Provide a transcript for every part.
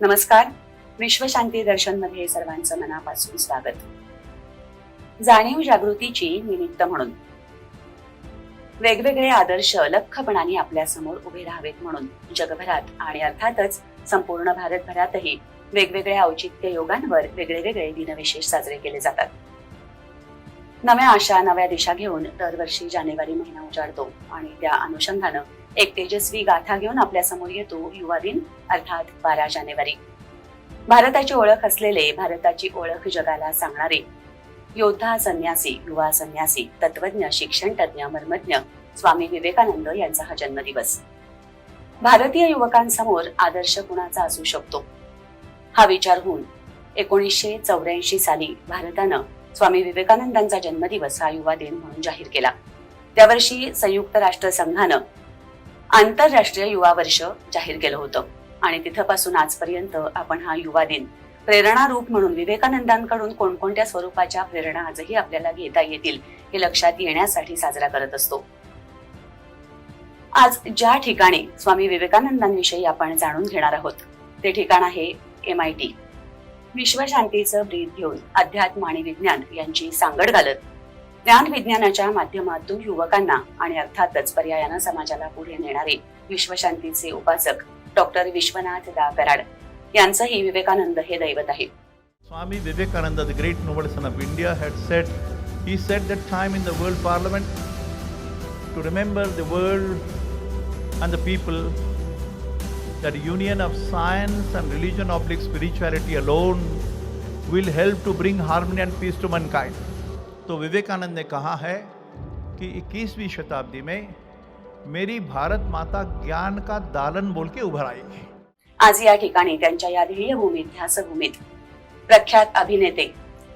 नमस्कार. विश्वशांती दर्शनमध्ये सर्वांचं मनापासून स्वागत. जाणीव जागृतीची निमित्त म्हणून. वेगवेगळे आदर्श लख्खपणाने आपल्यासमोर उभे राहावेत म्हणून जगभरात आणि अर्थातच संपूर्ण भारतभरातही वेगवेगळ्या औचित्य योगांवर वेगळे वेगळे दिनविशेष साजरे केले जातात. नव्या आशा नव्या दिशा घेऊन दरवर्षी जानेवारी महिना उजाडतो आणि त्या अनुषंगानं एक तेजस्वी गाथा घेऊन आपल्यासमोर येतो युवा दिन अर्थात बारा जानेवारी. भारताची ओळख असलेले भारताची ओळख जगाला सांगणारे योद्धा संन्यासी युवा संन्यासी तत्वज्ञ शिक्षण तज्ञ मर्मज्ञ स्वामी विवेकानंद यांचा हा जन्मदिवस. भारतीय युवकांसमोर आदर्श कुणाचा असू शकतो? हा विचार होऊन एकोणीसशे चौऱ्याऐंशी साली भारतानं स्वामी विवेकानंदांचा जन्मदिवस हा युवा दिन म्हणून जाहीर केला. त्यावर्षी संयुक्त राष्ट्र संघानं आंतरराष्ट्रीय युवा वर्ष जाहीर केलं होतं. आणि तिथपासून आजपर्यंत आपण हा युवा दिन प्रेरणा रूप म्हणून विवेकानंदांकडून कोणकोणत्या स्वरूपाच्या प्रेरणा आजही आपल्याला घेता येतील हे लक्षात येण्यासाठी साजरा करत असतो. आज ज्या ठिकाणी स्वामी विवेकानंदांविषयी आपण जाणून घेणार आहोत ते ठिकाण आहे एम आय टी विश्वशांतीचं ब्रीद घेऊन अध्यात्म आणि विज्ञान यांची सांगड घालत ज्ञान विज्ञानाच्या माध्यमातून युवकांना आणि अर्थातच पर्यायानं समाजाला पुढे नेणारे विश्वशांतीचे उपासक डॉक्टर विश्वनाथ दा कराड यांचंही विवेकानंद हे दैवत आहे. Swami Vivekananda the great noble son of India had set he set that time in the world parliament to remember the world and the people that union of science and religion of like spirituality alone will help to bring harmony and peace to mankind तो विवेकानंद ने कहा है कि 21वीं शताब्दी में मेरी भारत माता ज्ञान का दालन बोल के उभर आएगी आज या ठिकाणी त्यांच्या या ध्येय भूमीत ध्यासभूमीत प्रख्यात अभिनेते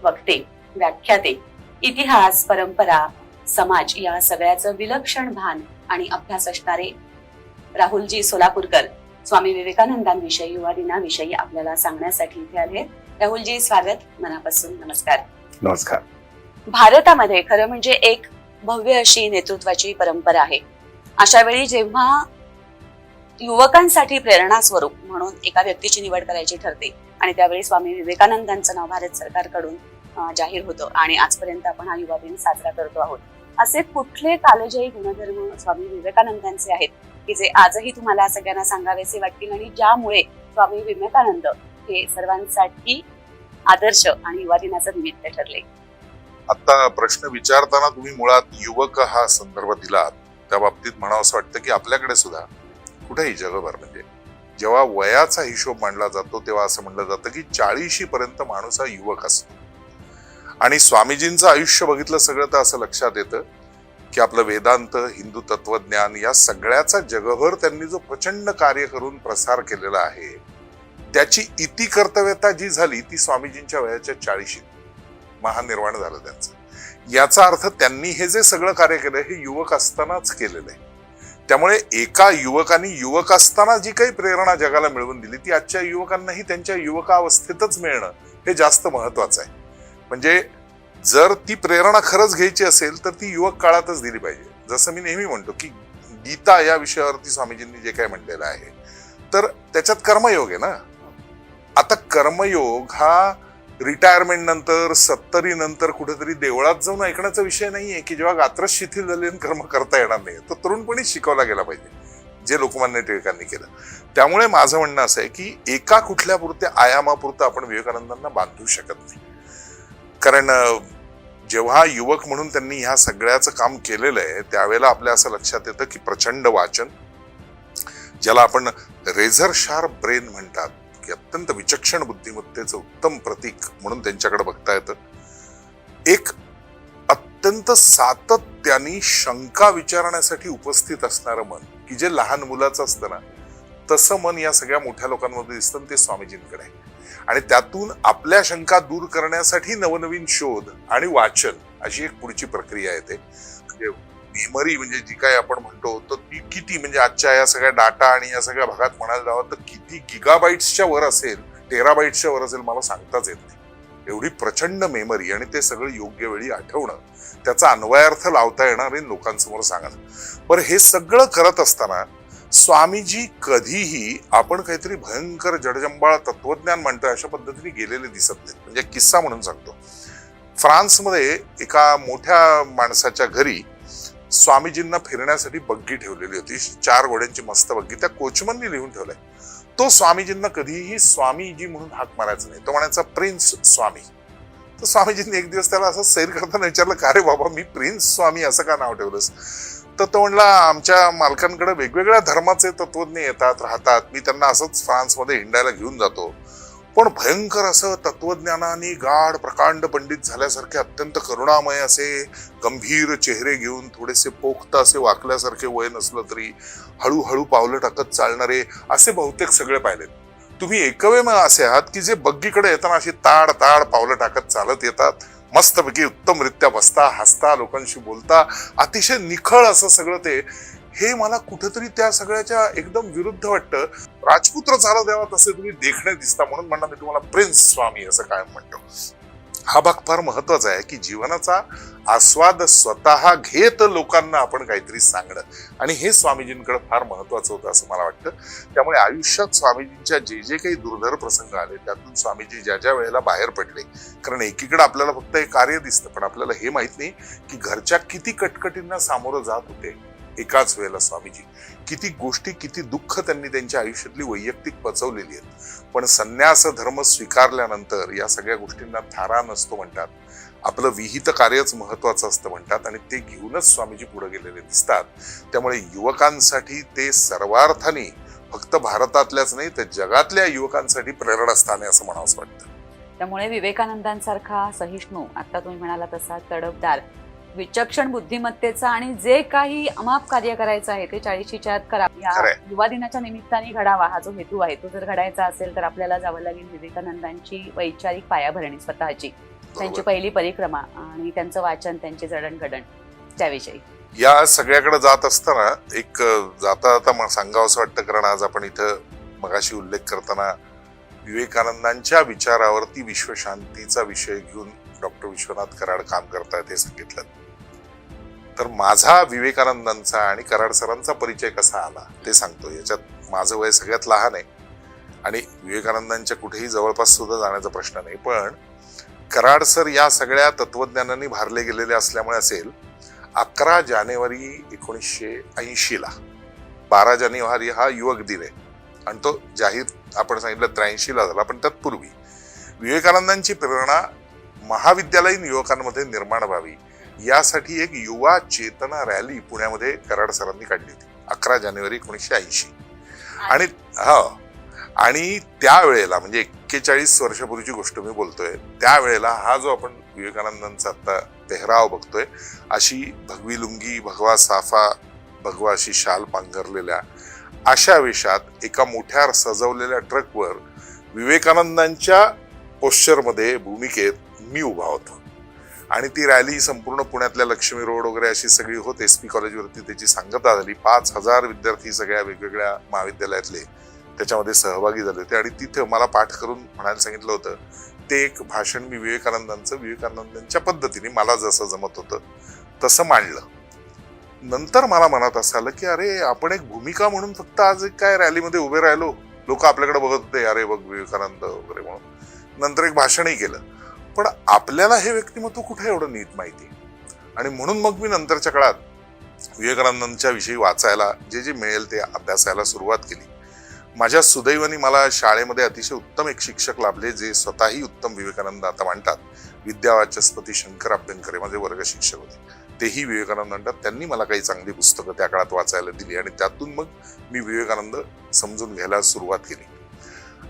वक्ते व्याख्याते इतिहास परंपरा समाज या सगळ्याचं विलक्षण भान आणि अभ्यास असणारे राहुलजी सोलापूरकर स्वामी विवेकानंदांविषयी युवा दिनाविषयी आपल्याला सांगण्यासाठी इथे आले राहुलजी स्वागत. मनापासून नमस्कार. नमस्कार. भारतामध्ये खरं म्हणजे एक भव्य अशी नेतृत्वाची परंपरा आहे. अशा वेळी जेव्हा युवकांसाठी प्रेरणा स्वरूप म्हणून एका व्यक्तीची निवड करायची ठरते आणि त्यावेळी स्वामी विवेकानंदांचं नाव भारत सरकारकडून जाहीर होतं आणि आजपर्यंत आपण हा युवा दिन साजरा करतो आहोत. असे कुठले कालजयी गुणधर्म स्वामी विवेकानंदांचे आहेत की जे आजही तुम्हाला सगळ्यांना सांगावेसे वाटतील आणि ज्यामुळे स्वामी विवेकानंद हे सर्वांसाठी आदर्श आणि युवा दिनाचं निमित्त ठरले? आता प्रश्न विचारताना तुम्ही मुळात युवक हा संदर्भ दिलात. त्या बाबतीत म्हणावं असं वाटतं की आपल्याकडे सुद्धा कुठेही जगभर म्हणजे जेव्हा वयाचा हिशोब मांडला जातो तेव्हा असं म्हणलं जातं की चाळीशी पर्यंत माणूस हा युवक असतो. आणि स्वामीजींचं आयुष्य बघितलं सगळं तर असं लक्षात येतं की आपलं वेदांत हिंदू तत्वज्ञान या सगळ्याचा जगभर त्यांनी जो प्रचंड कार्य करून प्रसार केलेला आहे त्याची इति कर्तव्यता जी झाली ती स्वामीजींच्या वयाच्या चाळीशीत. महानिर्वाण झालं त्यांचं. याचा अर्थ त्यांनी हे जे सगळं कार्य केलं हे युवक असतानाच केलेलं आहे. त्यामुळे एका युवकाने युवक असताना जी काही प्रेरणा जगाला मिळवून दिली ती आजच्या युवकांनाही त्यांच्या युवकावस्थेतच मिळणं हे जास्त महत्वाचं आहे. म्हणजे जर ती प्रेरणा खरंच घ्यायची असेल तर ती युवक काळातच दिली पाहिजे. जसं मी नेहमी म्हणतो की गीता या विषयावरती स्वामीजींनी जे काय म्हटलेलं आहे तर त्याच्यात कर्मयोग आहे ना. आता कर्मयोग हा रिटायरमेंट नंतर सत्तरी नंतर कुठेतरी देवळात जाऊन ऐकण्याचा विषय नाही आहे की जेव्हा गात्र शिथिल झाले कर्म करता येणार नाही तो तरुणपणी शिकवला गेला पाहिजे जे लोकमान्य टिळकांनी केलं. त्यामुळे माझं म्हणणं असं आहे की एका कुठल्या पुरत्या आयामापुरतं आपण विवेकानंदांना बांधू शकत नाही. कारण जेव्हा युवक म्हणून त्यांनी ह्या सगळ्याचं काम केलेलं आहे त्यावेळेला आपल्या असं लक्षात येतं की प्रचंड वाचन ज्याला आपण रेझर शार्प ब्रेन म्हणतात की अत्यंत विचक्षण बुद्धिमत्तेचं उत्तम प्रतीक म्हणून त्यांच्याकडे बघता येतं. एक अत्यंत सातत्याने शंका विचारण्यासाठी उपस्थित असणारं मन की जे लहान मुलाचं असतं ना तसं मन या सगळ्या मोठ्या लोकांमध्ये दिसतं ते स्वामीजींकडे आणि त्यातून आपल्या शंका दूर करण्यासाठी नवनवीन शोध आणि वाचन अशी एक पुढची प्रक्रिया येते. म्हणजे मेमरी म्हणजे जी काय आपण म्हणतो तर ती किती म्हणजे आजच्या या सगळ्या डाटा आणि या सगळ्या भागात म्हणायला जावं तर किती गिगाबाईट्सच्या वर असेल टेराबाईट्सच्या वर असेल मला सांगताच येत नाही. एवढी प्रचंड मेमरी आणि ते सगळं योग्य वेळी आठवणं त्याचा अन्वयार्थ लावता येणार आणि लोकांसमोर सांगणं बरं हे सगळं करत असताना स्वामीजी कधीही आपण काहीतरी भयंकर जडजंबाळ तत्वज्ञान म्हणतोय अशा पद्धतीने गेलेले दिसत नाहीत. म्हणजे किस्सा म्हणून सांगतो. फ्रान्समध्ये एका मोठ्या माणसाच्या घरी स्वामीजींना फिरण्यासाठी बग्गी ठेवलेली होती. चार घोड्यांची मस्त बग्गी. त्या कोचमननी लिहून ठेवलंय. तो स्वामीजींना कधीही स्वामीजी म्हणून हाक मारायचा नाही. तो म्हणायचा प्रिन्स स्वामी. तर स्वामीजींनी एक दिवस त्याला असं सैर करताना विचारलं का रे बाबा मी प्रिन्स स्वामी असं का नाव ठेवलंस? तर तो म्हणला आमच्या मालकांकडे वेगवेगळ्या धर्माचे तत्वज्ञ येतात राहतात. मी त्यांना असंच फ्रान्समध्ये हिंडायला घेऊन जातो. पण भयंकर असं तत्वज्ञानाने गाढ प्रकांड पंडित झाल्यासारखे अत्यंत करुणामय असे गंभीर चेहरे घेऊन थोडेसे पोखत असे वाकल्यासारखे वय नसलं तरी हळूहळू पावलं टाकत चालणारे असे बहुतेक सगळे पाहिलेत तुम्ही एकवेळ असे आहात की जे बग्गीकडे येताना अशी ताड ताड पावलं टाकत चालत येतात? मस्तपैकी उत्तमरित्या बसता हसता लोकांशी बोलता अतिशय निखळ असं सगळं ते हे मला कुठेतरी त्या सगळ्याच्या एकदम विरुद्ध वाटतं. राजपुत्र झाला देवा तसे तुम्ही देखणे दिसता म्हणून म्हणणार मी तुम्हाला प्रिन्स स्वामी असं काय म्हणतो. हा भाग फार महत्त्वाचा आहे की जीवनाचा आस्वाद स्वतः घेत लोकांना आपण काहीतरी सांगणं. आणि हे स्वामीजींकडे फार महत्वाचं होतं असं मला वाटतं. त्यामुळे आयुष्यात स्वामीजींच्या जे जे काही दुर्धर प्रसंग आले त्यातून स्वामीजी ज्या ज्या वेळेला बाहेर पडले कारण एकीकडे आपल्याला फक्त हे कार्य दिसतं पण आपल्याला हे माहीत नाही की घरच्या किती कटकटींना सामोरं जात होते. एकाच वेळेला स्वामीजी. किती गोष्टी किती दुःख त्यांनी त्यांच्या आयुष्यातली वैयक्तिक पचवलेली आहेत. पण संन्यास धर्म स्वीकारल्यानंतर या सगळ्या गोष्टींना थारा नसतो म्हणतात. आपलं विहित कार्यच महत्वाचं असतं म्हणतात आणि ते घेऊनच स्वामीजी पुढे गेलेले दिसतात. त्यामुळे युवकांसाठी ते सर्वार्थाने फक्त भारतातल्याच नाही तर जगातल्या युवकांसाठी प्रेरणास्थान आहे असं म्हणावंसं वाटतं. त्यामुळे विवेकानंदांसारखा सहिष्णू आता तुम्ही म्हणाला तसा तडफदार विचक्षण बुद्धिमत्तेचा आणि जे काही अमाप कार्य करायचं आहे ते चाळीशीच्या आत करा या. युवा दिनाच्या निमित्ताने घडावा हा जो हेतू आहे तो जर घडायचा असेल तर आपल्याला जावं लागेल विवेकानंदांची वैचारिक पायाभरणी स्वतःची त्यांची. पहिली परिक्रमा आणि त्यांचं वाचन त्यांची जडणघडण त्याविषयी या सगळ्याकडे जात असताना एक जाता जाता मला सांगावं असं वाटतं कारण आज आपण इथं मगाशी उल्लेख करताना विवेकानंदांच्या विचारावरती विश्वशांतीचा विषय घेऊन डॉक्टर विश्वनाथ कराड काम करतायत हे सांगितलं तर माझा विवेकानंदांचा आणि कराड सरांचा परिचय कसा आला ते सांगतो. याच्यात माझं वय सगळ्यात लहान आहे. आणि विवेकानंदांच्या कुठेही जवळपास सुद्धा जाण्याचा प्रश्न नाही. पण कराड सर या सगळ्या तत्वज्ञानांनी भारले गेलेले असल्यामुळे असेल अकरा जानेवारी एकोणीसशे ऐंशीला बारा जानेवारी हा युवक दिन आहे. आणि तो जाहीर आपण सांगितलं त्र्याऐंशीला झाला पण तत्पूर्वी. विवेकानंदांची प्रेरणा महाविद्यालयीन युवकांमध्ये निर्माण व्हावी. यासाठी एक युवा चेतना रॅली पुण्यामध्ये कराड सरांनी काढली होती. अकरा जानेवारी एकोणीसशे ऐंशी. आणि हा आणि त्यावेळेला म्हणजे एक्केचाळीस वर्षापूर्वीची गोष्ट मी बोलतोय त्यावेळेला हा जो आपण विवेकानंदांचा आता पेहराव बघतोय अशी भगवी लुंगी भगवा साफा भगवा अशी शाल पांघरलेल्या अशा वेशात एका मोठ्या सजवलेल्या ट्रकवर विवेकानंदांच्या पोश्चरमध्ये भूमिकेत मी उभा होतो. आणि ती रॅली संपूर्ण पुण्यातल्या लक्ष्मी रोड वगैरे अशी सगळी होत. एस पी कॉलेजवरती त्याची सांगता झाली. पाच हजार विद्यार्थी सगळ्या वेगवेगळ्या महाविद्यालयातले त्याच्यामध्ये सहभागी झाले होते. आणि तिथं मला पाठ करून म्हणायला सांगितलं होतं ते एक भाषण मी विवेकानंदांचं विवेकानंदांच्या पद्धतीने मला जसं जमत होतं तसं मांडलं. नंतर मला मनात असं आलं की अरे आपण एक भूमिका म्हणून फक्त आज एक काय रॅलीमध्ये उभे राहिलो? लोक आपल्याकडे बघत होते अरे बघ विवेकानंद वगैरे म्हणून. नंतर एक भाषणही केलं. पण आपल्याला हे व्यक्तिमत्व कुठे एवढं नीट माहिती? आणि म्हणून मग मी नंतरच्या काळात विवेकानंदांच्या विषयी वाचायला जे जे मिळेल ते अभ्यासायला सुरुवात केली. माझ्या सुदैवाने मला शाळेमध्ये अतिशय उत्तम एक शिक्षक लाभले जे स्वतःही उत्तम विवेकानंद आता मांडतात. विद्यावाचस्पती शंकर अभ्यंकरे माझे वर्ग शिक्षक होते. तेही विवेकानंद म्हणतात. त्यांनी मला काही चांगली पुस्तकं त्या काळात वाचायला दिली आणि त्यातून मग मी विवेकानंद समजून घ्यायला सुरुवात केली.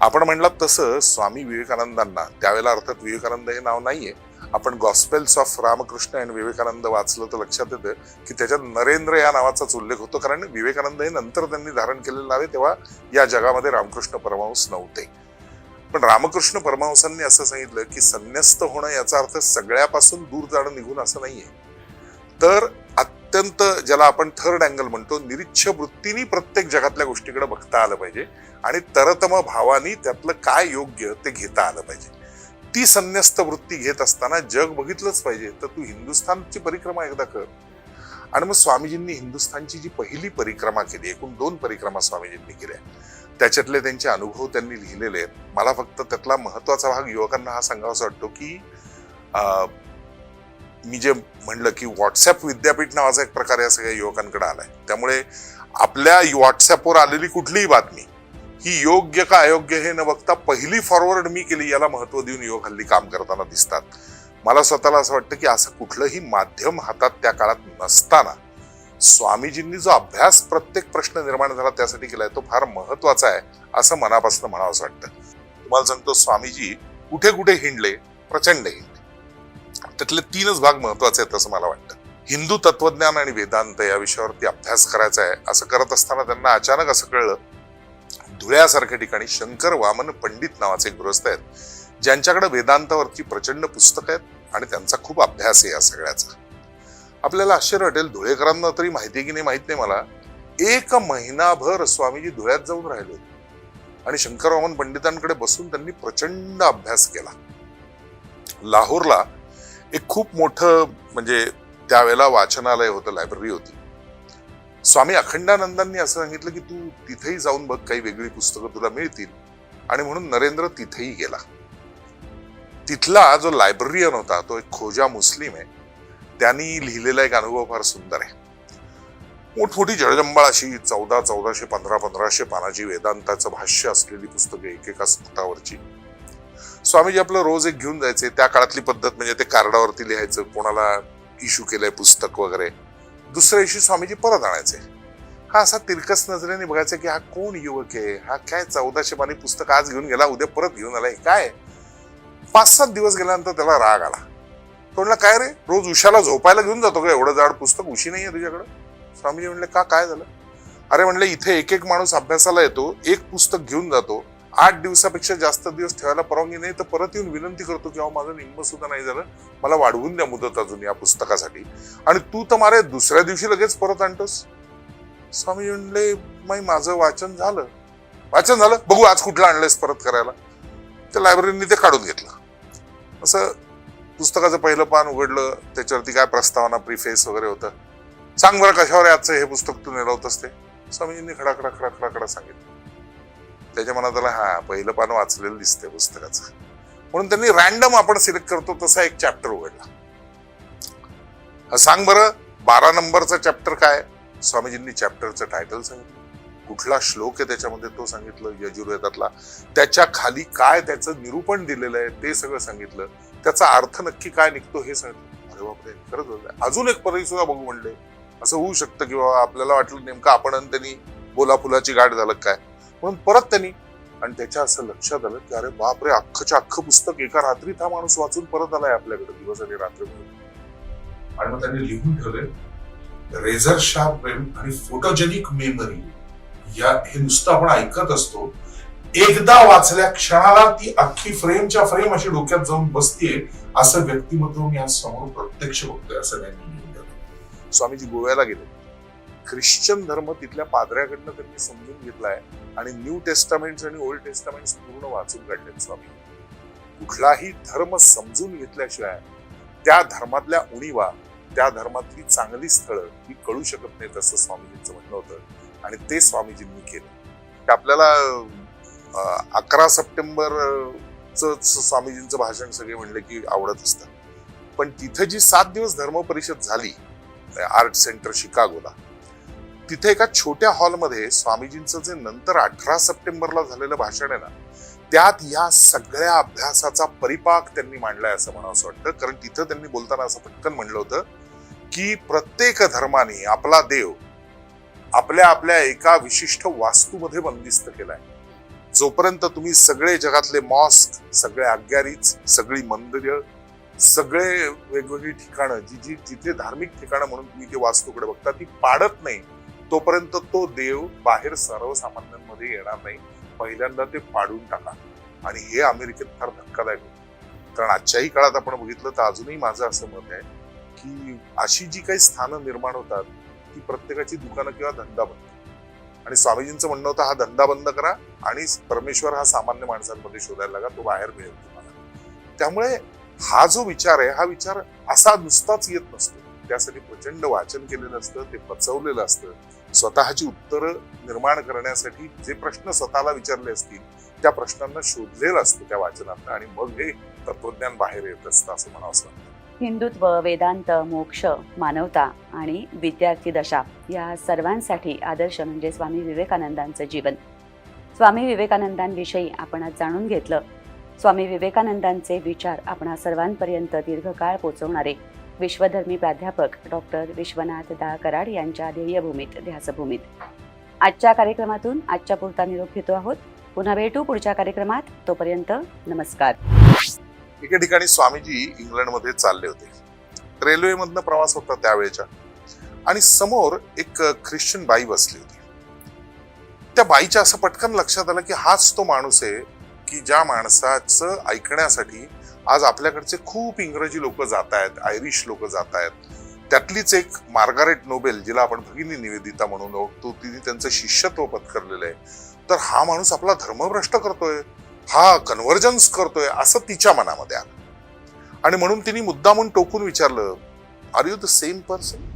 आपण म्हणलात तसं स्वामी विवेकानंदांना. त्यावेळेला अर्थात विवेकानंद हे नाव नाहीये. आपण गॉस्पेल्स ऑफ रामकृष्ण आणि विवेकानंद वाचलं तर लक्षात येतं की त्याच्यात नरेंद्र या नावाचाच उल्लेख होतो. कारण विवेकानंद हे नंतर त्यांनी धारण केलेलं नाव आहे तेव्हा या जगामध्ये रामकृष्ण परमहंस नव्हते. पण रामकृष्ण परमहंसांनी असं सांगितलं की संन्यस्त होणं याचा अर्थ सगळ्यापासून दूर जाणं निघून असं नाहीये. तर अत्यंत ज्याला आपण थर्ड अँगल म्हणतो निरीच्छ वृत्तीने प्रत्येक जगातल्या गोष्टीकडे बघता आलं पाहिजे आणि तरतम भावानी त्यातलं काय योग्य ते घेता आलं पाहिजे. ती संन्यस्त वृत्ती घेत असताना जग बघितलंच पाहिजे तर तू हिंदुस्थानची परिक्रमा एकदा कर. आणि मग स्वामीजींनी हिंदुस्थानची जी पहिली परिक्रमा केली एकूण दोन परिक्रमा स्वामीजींनी केल्या. त्याच्यातले त्यांचे अनुभव त्यांनी लिहिलेले आहेत. मला फक्त त्यातला महत्त्वाचा भाग युवकांना हा सांगावासा वाटतो की मी जे म्हणलं की व्हॉट्सअप विद्यापीठ नावाचा एक प्रकार या सगळ्या युवकांकडे आलाय. त्यामुळे आपल्या व्हॉट्सअपवर आलेली कुठलीही बातमी ही योग्य का अयोग्य हे न बघता पहिली फॉरवर्ड मी केली याला महत्त्व देऊन युवक हल्ली काम करताना दिसतात. मला स्वतःला असं वाटतं की असं कुठलंही माध्यम हातात त्या काळात नसताना स्वामीजींनी जो अभ्यास प्रत्येक प्रश्न निर्माण झाला त्यासाठी केलाय तो फार महत्त्वाचा आहे असं मनापासून म्हणावं असं वाटतं. तुम्हाला सांगतो स्वामीजी कुठे कुठे हिंडले प्रचंड हिंडले. त्यातले तीनच भाग महत्त्वाचे आहेत असं मला वाटतं. हिंदू तत्वज्ञान आणि वेदांत या विषयावरती अभ्यास करायचा आहे असं करत असताना त्यांना अचानक असं कळलं धुळ्यासारख्या ठिकाणी शंकर वामन पंडित नावाचे एक गृहस्थ आहेत ज्यांच्याकडे वेदांतावरची प्रचंड पुस्तकं आहेत आणि त्यांचा खूप अभ्यास आहे या सगळ्याचा. आपल्याला आश्चर्य वाटेल धुळेकरांना तरी माहिती की नाही माहीत नाही मला. एक महिनाभर स्वामीजी धुळ्यात जाऊन राहिले. आणि शंकर वामन पंडितांकडे बसून त्यांनी प्रचंड अभ्यास केला. लाहोरला एक खूप मोठं म्हणजे त्यावेळेला वाचनालय होतं लायब्ररी होती. स्वामी अखंडानंदांनी असं सांगितलं की तू तिथेही जाऊन बघ काही वेगळी पुस्तकं तुला मिळतील. आणि म्हणून नरेंद्र तिथेही गेला. तिथला जो लायब्ररियन होता तो एक खोजा मुस्लिम आहे. त्यांनी लिहिलेला एक अनुभव फार सुंदर आहे. मोठमोठी जळजंबाळ अशी चौदा चौदाशे पंधरा पंधराशे पानाची वेदांताचं भाष्य असलेली पुस्तकं एकेका स्तुतावरची स्वामीजी आपलं रोज एक घेऊन जायचे त्या काळातली पद्धत म्हणजे ते कार्डावरती लिहायचं कोणाला इश्यू केलंय पुस्तक वगैरे. दुसऱ्या दिवशी स्वामीजी परत आणायचे हा असा तिरकस नजरेने बघायचा की हा कोण युवक आहे? हा काय चौदाशे पाणी पुस्तक आज घेऊन गेला उद्या परत घेऊन आलाय? काय? पाच सात दिवस गेल्यानंतर त्याला राग आला. तो म्हणला काय रे? रोज उशाला झोपायला घेऊन जातो का? एवढं जाड पुस्तक उशी आहे तुझ्याकडं? स्वामीजी म्हणले का? काय झालं? अरे म्हणले इथे एक एक माणूस अभ्यासाला येतो एक पुस्तक घेऊन जातो आठ दिवसापेक्षा जास्त दिवस ठेवायला परवानगी नाही तर परत येऊन विनंती करतो किंवा माझं निम्म सुद्धा नाही झालं. मला वाढवून द्या मुदत अजून या पुस्तकासाठी. आणि तू तर मारे दुसऱ्या दिवशी लगेच परत आणतोस. स्वामी म्हणले माई माझं वाचन झालं. वाचन झालं? बघू आज कुठलं आणलंयस परत करायला. त्या लायब्ररीने ते काढून घेतलं. असं पुस्तकाचं पहिलं पान उघडलं त्याच्यावरती काय प्रस्तावना प्रिफेस वगैरे होतं. सांग बरं कशावर आजचं हे पुस्तक तू नेलं होतंस ते? स्वामीजींनी खडा खडा खडा खडा खडा सांगितलं. त्याच्या मनात आला हा पहिलं पान वाचलेलं दिसतंय पुस्तकाचं. म्हणून त्यांनी रॅन्डम आपण सिलेक्ट करतो तसा एक चॅप्टर उघडला. सांग बरं बारा नंबरचा चॅप्टर काय? स्वामीजींनी चॅप्टरचं टायटल सांगितलं. कुठला श्लोक आहे त्याच्यामध्ये तो सांगितलं यजुर्वेदातला. त्याच्याखाली काय त्याचं निरूपण दिलेलं आहे ते सगळं सांगितलं. त्याचा अर्थ नक्की काय निघतो हे सांगितलं. अरे बापरे खरंच अजून एक पदवी सुद्धा बघू म्हणले. असं होऊ शकतं की बाबा आपल्याला वाटलं नेमकं आपण त्यांनी बोला फुलाची गाठ झालं काय? म्हणून परत त्यांनी आणि त्याच्या असं लक्षात आलं की अरे बापरे अख्खच्या अख्खं पुस्तक एका रात्रीत हा माणूस वाचून परत आलाय आपल्याकडे दिवस आणि रात्र मिळून. आणि मग त्यांनी लिहून ठेवले रेझर शार्प ब्रेन आणि फोटोजेनिक मेमरी या हे नुसतं आपण ऐकत असतो. एकदा वाचल्या क्षणाला ती अख्खी फ्रेमच्या फ्रेम अशी डोक्यात जाऊन बसतीये असं व्यक्तिमत्व मी आज समोर प्रत्यक्ष बघतोय असं त्यांनी लिहून स्वामीजी गोव्याला गेले. ख्रिश्चन धर्म तिथल्या पादऱ्याकडनं त्यांनी समजून घेतलाय. आणि न्यू टेस्टामेंट आणि ओल्ड टेस्टामेंट पूर्ण वाचून काढले स्वामी. कुठलाही धर्म समजून घेतल्याशिवाय त्या धर्मातल्या उणीवा त्या धर्मातली चांगली स्थळं ही कळू शकत नाहीत असं स्वामीजींचं म्हणणं होतं. आणि ते स्वामीजींनी केलं. ते आपल्याला अकरा सप्टेंबरचं स्वामीजींचं भाषण सगळे म्हणले की आवडत असतं. पण तिथं जी सात दिवस धर्म परिषद झाली आर्ट सेंटर शिकागोला तिथे एका छोट्या हॉलमध्ये स्वामीजींचं जे नंतर अठरा सप्टेंबरला झालेलं भाषण आहे ना त्यात या सगळ्या अभ्यासाचा परिपाक त्यांनी मांडलाय असं म्हणावं असं वाटतं. कारण तिथं त्यांनी बोलताना असं पटकन म्हणलं होतं की प्रत्येक धर्माने आपला देव आपल्या आपल्या एका विशिष्ट वास्तूमध्ये बंदिस्त केलाय. जोपर्यंत तुम्ही सगळे जगातले मॉस्क सगळे आज्ञारीच सगळी मंदिरं सगळे वेगवेगळी ठिकाणं जी जी तिथे धार्मिक ठिकाणं म्हणून तुम्ही ते वास्तूकडे बघता ती पाडत नाही. तोपर्यंत तो देव बाहेर सर्वसामान्यांमध्ये येणार नाही. पहिल्यांदा ते पाडून टाका. आणि हे अमेरिकेत फार धक्कादायक होतं. कारण आजच्याही काळात आपण बघितलं तर अजूनही माझं असं मत आहे की अशी जी काही स्थानं निर्माण होतात ती प्रत्येकाची दुकानं किंवा धंदा बनते आणि स्वामीजींचं म्हणणं होतं हा धंदा बंद करा आणि परमेश्वर हा सामान्य माणसांमध्ये शोधायला लागा तो बाहेर मिळेल तुम्हाला. त्यामुळे हा जो विचार आहे हा विचार असा नुसताच येत नसतो. त्यासाठी प्रचंड वाचन केलेलं असतं ते पचवलेलं असतं. स्वतःची उत्तरं निर्माण करण्यासाठी जे प्रश्न स्वतःला विचारले असतील त्या प्रश्नांना शोधलेलं असतं त्या वाचनात आणि मग हे तत्वज्ञान बाहेर येत असतं असं म्हणावं असं हिंदुत्व वेदांत मोक्ष मानवता आणि विद्यार्थी दशा या सर्वांसाठी आदर्श म्हणजे स्वामी विवेकानंदांचं जीवन. स्वामी विवेकानंदांविषयी आपण आज जाणून घेतलं. स्वामी विवेकानंदांचे विचार आपणा सर्वांपर्यंत दीर्घकाळ पोचवणारे विश्वधर्मी प्राध्यापक डॉक्टर विश्वनाथ दा कराड यांच्या ध्येयभूमीत ध्यासभूमीत. आजच्या कार्यक्रमातून आजच्या पुरता निरोप घेतो आहोत. पुन्हा भेटू पुढच्या कार्यक्रमात. तोपर्यंत नमस्कार. एके ठिकाणी स्वामीजी इंग्लंडमध्ये चालले होते. रेल्वेमधनं प्रवास होता त्यावेळेच्या. आणि समोर एक ख्रिश्चन बाई बसली होती. त्या बाईच्या असं पटकन लक्षात आलं की हाच तो माणूस आहे की ज्या माणसाचं ऐकण्यासाठी आज आपल्याकडचे खूप इंग्रजी लोक जात आहेत आयरिश लोक जात आहेत त्यातलीच एक मार्गारेट नोबेल जिला आपण भगिनी निवेदिता म्हणून ओळखतो तिने त्यांचं शिष्यत्व पत्करलेलं आहे. तर हा माणूस आपला धर्मभ्रष्ट करतोय हा कन्व्हर्जन्स करतोय असं तिच्या मनामध्ये आलं. आणि म्हणून तिने मुद्दामून टोकून विचारलं are you the same person